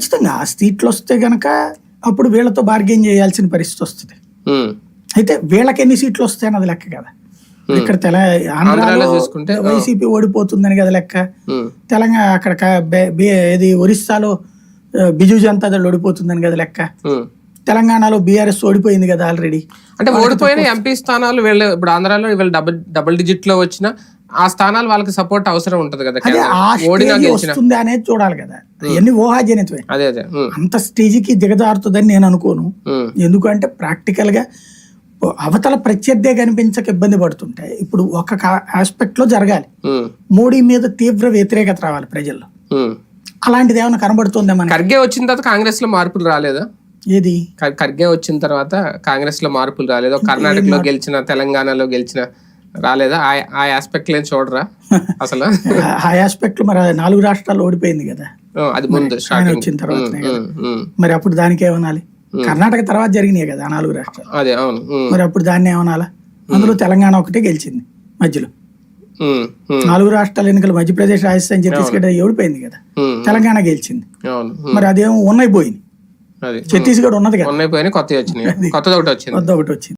ఖచ్చితంగా ఆ సీట్లు వస్తే గనక అప్పుడు వీళ్ళతో బార్గెన్ చేయాల్సిన పరిస్థితి వస్తుంది. అయితే వీళ్ళకి ఎన్ని సీట్లు వస్తాయని అది లెక్క కదా. ఇక్కడ తెల ఆంధ్రాలో చూసుకుంటే. వైసీపీ ఓడిపోతుందని కదా లెక్క. తెలంగాణ అక్కడ ఏది ఒరిస్సాలో బిజు జనతా దళ్ ఓడిపోతుందని కదా లెక్క. తెలంగాణలో బీఆర్ఎస్ ఓడిపోయింది కదా ఆల్రెడీ అంటే ఓడిపోయిన ఎంపీ స్థానాలు వీళ్ళు ఇప్పుడు ఆంధ్రాలో వీళ్ళు డబుల్ డబుల్ డిజిట్లో వచ్చిన ఆ స్థానాలు వాళ్ళకి సపోర్ట్ అవసరం ఉంటది కదా ఓడినా వస్తుంది అనేది చూడాలి కదా. ఇవన్నీ ఊహాజనితమే. అదే అదే. అంత స్టేజ్కి దిగజారుతుందని నేను అనుకోను. ఎందుకంటే ప్రాక్టికల్గా అవతల ప్రత్యర్థే కనిపించక ఇబ్బంది పడుతుంటే ఇప్పుడు ఒక ఆస్పెక్ట్లో జరగాలి. మోడీ మీద తీవ్ర వ్యతిరేకత రావాలి ప్రజల్లో. అలాంటిది ఏమైనా కనబడుతుందా ఖర్గే వచ్చిన తర్వాత కాంగ్రెస్లో మార్పులు రాలేదా? ఏది? ఖర్గే వచ్చిన తర్వాత కాంగ్రెస్లో మార్పులు రాలేదా? కర్ణాటకలో గెలిచిన తెలంగాణలో గెలిచిన రాలేదా? ఆ- ఆ ఆస్పెక్ట్ లేని చూడరా అసలు? ఆ ఆస్పెక్ట్ మరి నాలుగు రాష్ట్రాల్లో ఓడిపోయింది కదా. అది ముందు ఆయన వచ్చిన ఉమ్. మరి అప్పుడు దానికి ఏమనాలి? కర్ణాటక తర్వాత జరిగినాయి కదా నాలుగు రాష్ట్రాలు. అదే అవును మరి అప్పుడు దాన్ని ఏమనాలా? అందులో తెలంగాణ ఒకటే గెలిచింది మధ్యలో. నాలుగు రాష్ట్రాల ఎన్నికలు మధ్యప్రదేశ్ రాజస్థాన్ ఛత్తీస్గఢ్ ఓడిపోయింది కదా. తెలంగాణ గెలిచింది. మరి అదేమో ఉన్నాయి పోయింది ఛత్తీస్గఢ్ ఉన్నది కదా. వద్ద ఒకటి వచ్చింది.